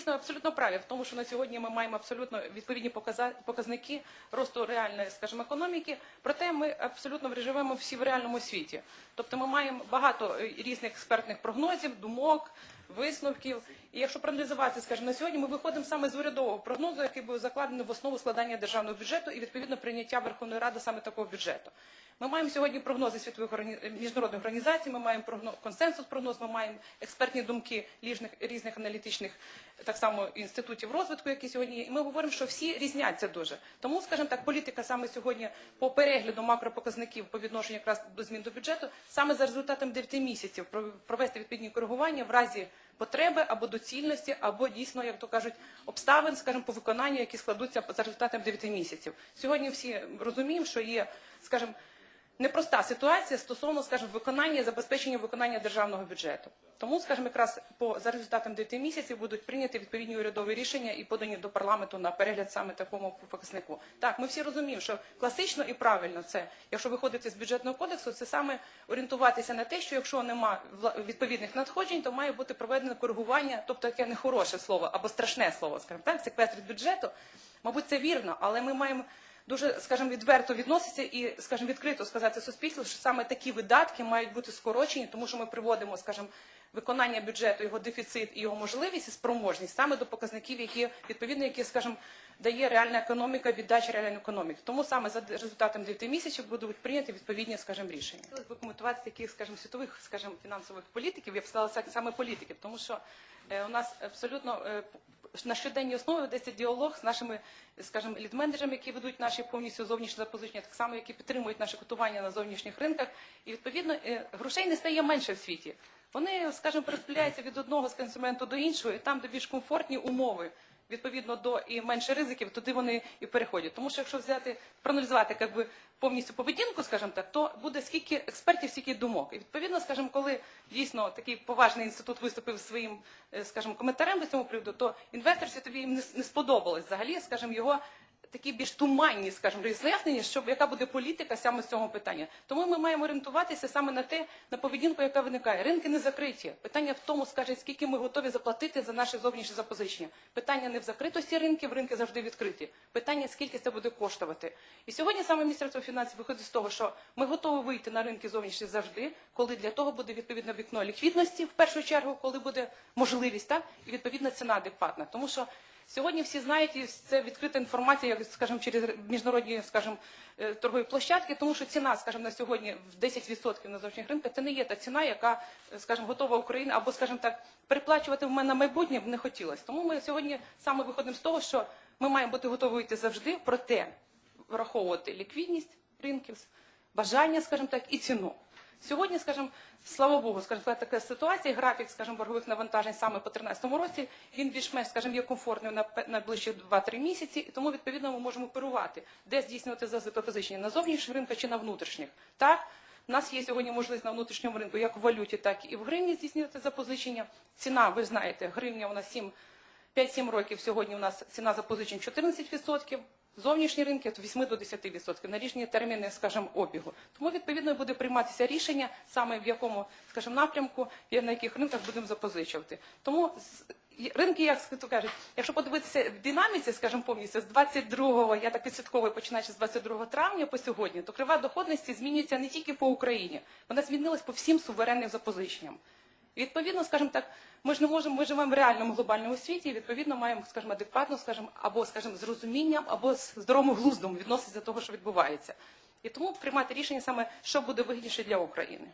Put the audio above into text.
дійсно абсолютно праві в тому, що на сьогодні ми маємо абсолютно відповідні показники росту реальної, скажімо, економіки. Проте ми абсолютно живемо всі в реальному світі. Тобто ми маємо багато е, різних експертних прогнозів, думок, висновків. І якщо проаналізувати, скажімо, на сьогодні ми виходимо саме з урядового прогнозу, який був закладений в основу складання державного бюджету і відповідно прийняття Верховної Ради саме такого бюджету. Ми маємо сьогодні прогнози світових органі- міжнародних організацій, ми маємо прогно- консенсус прогноз, ми маємо експертні думки різних, різних аналітичних так само інститутів розвитку, які сьогодні є. І ми говоримо, що всі різняться дуже. Тому, скажімо так, політика саме сьогодні по перегляду макропоказників по відношенню якраз до змін до бюджету, саме за результатом 9 місяців пров- провести відповідні коригування в разі потреби або доцільності, або дійсно, як то кажуть, обставин, скажімо, по виконанню, які складуться за результатом 9 місяців. Сьогодні всі розуміємо, що є, скажімо, непроста ситуація стосовно, скажімо, виконання забезпечення виконання державного бюджету. Тому, скажімо, якраз по за результатом 9 місяців будуть прийняті відповідні урядові рішення і подані до парламенту на перегляд саме такому показнику. Так, ми всі розуміємо, що класично і правильно це, якщо виходити з бюджетного кодексу, це саме орієнтуватися на те, що якщо нема відповідних надходжень, то має бути проведено коригування, тобто таке нехороше слово або страшне слово, скажімо так, секвестр бюджету. Мабуть, це вірно, але ми маємо дуже, скажімо, відверто відноситься і, скажімо, відкрито сказати суспільству, що саме такі видатки мають бути скорочені, тому що ми приводимо, скажімо, виконання бюджету, його дефіцит і його можливість і спроможність саме до показників, які відповідно, які, скажімо, дає реальна економіка, віддача реальної економіки. Тому саме за результатом 9 місяців будуть прийняті відповідні, скажімо, рішення. Хотілося б коментувати таких, скажімо, світових, скажімо, фінансових політиків, я б сказала саме політиків, тому що е, у нас абсолютно е, на щоденній основі ведеться діалог з нашими, скажімо, лідменеджерами, які ведуть наші повністю зовнішні запозичення, так само, які підтримують наше котування на зовнішніх ринках. І відповідно е, грошей не стає менше в світі. Вони, скажімо, переспіляються від одного з консументу до іншого, і там, де більш комфортні умови. Відповідно до і менше ризиків, туди вони і переходять. Тому що якщо взяти проаналізувати як би, повністю поведінку, скажімо так, то буде скільки експертів, скільки думок. І відповідно, скажімо, коли дійсно такий поважний інститут виступив своїм, е, скажімо, коментарем до цього приводу, то інвестор світові їм не сподобалось взагалі, скажімо, його такі більш туманні, скажімо, роз'яснення, що яка буде політика саме з цього питання. Тому ми маємо орієнтуватися саме на те, на поведінку, яка виникає. Ринки не закриті. Питання в тому, скаже, скільки ми готові заплатити за наші зовнішні запозичення. Питання не в закритості ринків, ринки завжди відкриті. Питання, скільки це буде коштувати. І сьогодні саме Міністерство фінансів виходить з того, що ми готові вийти на ринки зовнішні завжди, коли для того буде відповідне вікно ліквідності, в першу чергу, коли буде можливість, так, і відповідна ціна адекватна. Тому що Сьогодні всі знають, і це відкрита інформація, як скажімо, через міжнародні, скажімо, е, торгові площадки, тому що ціна, скажімо, на сьогодні в 10% на зовнішніх ринках це не є та ціна, яка, е, скажімо, готова Україна, або, скажімо так, переплачувати в мене на майбутнє б не хотілося. Тому ми сьогодні саме виходимо з того, що ми маємо бути готові йти завжди, проте враховувати ліквідність ринків, бажання, скажімо так, і ціну. Сьогодні, скажімо, слава Богу, скажімо, така ситуація, графік, скажімо, боргових навантажень саме по 2013 році, він більш-менш, скажімо, є комфортним на найближчі 2-3 місяці, і тому, відповідно, ми можемо оперувати, де здійснювати запозичення, на зовнішніх ринках чи на внутрішніх. Так, у нас є сьогодні можливість на внутрішньому ринку, як в валюті, так і в гривні здійснювати запозичення. Ціна, ви знаєте, гривня у нас 7 5-7 років сьогодні у нас ціна запозичень 14%, зовнішні ринки від 8 до 10% на різні терміни, скажімо, обігу. Тому відповідно буде прийматися рішення саме в якому, скажімо, напрямку, і на яких ринках будемо запозичувати. Тому ринки, як то кажуть, якщо подивитися в динаміці, скажімо, повністю з 22-го, я так відслідковую, починаючи з 22 травня по сьогодні, то крива доходності змінюється не тільки по Україні, вона змінилась по всім суверенним запозиченням. Відповідно, скажімо так, ми ж не можемо, ми живемо в реальному глобальному світі, і відповідно маємо, скажімо, адекватно, скажімо, або, скажімо, з розумінням, або з здоровим глуздом відноситися до того, що відбувається. І тому приймати рішення саме, що буде вигідніше для України.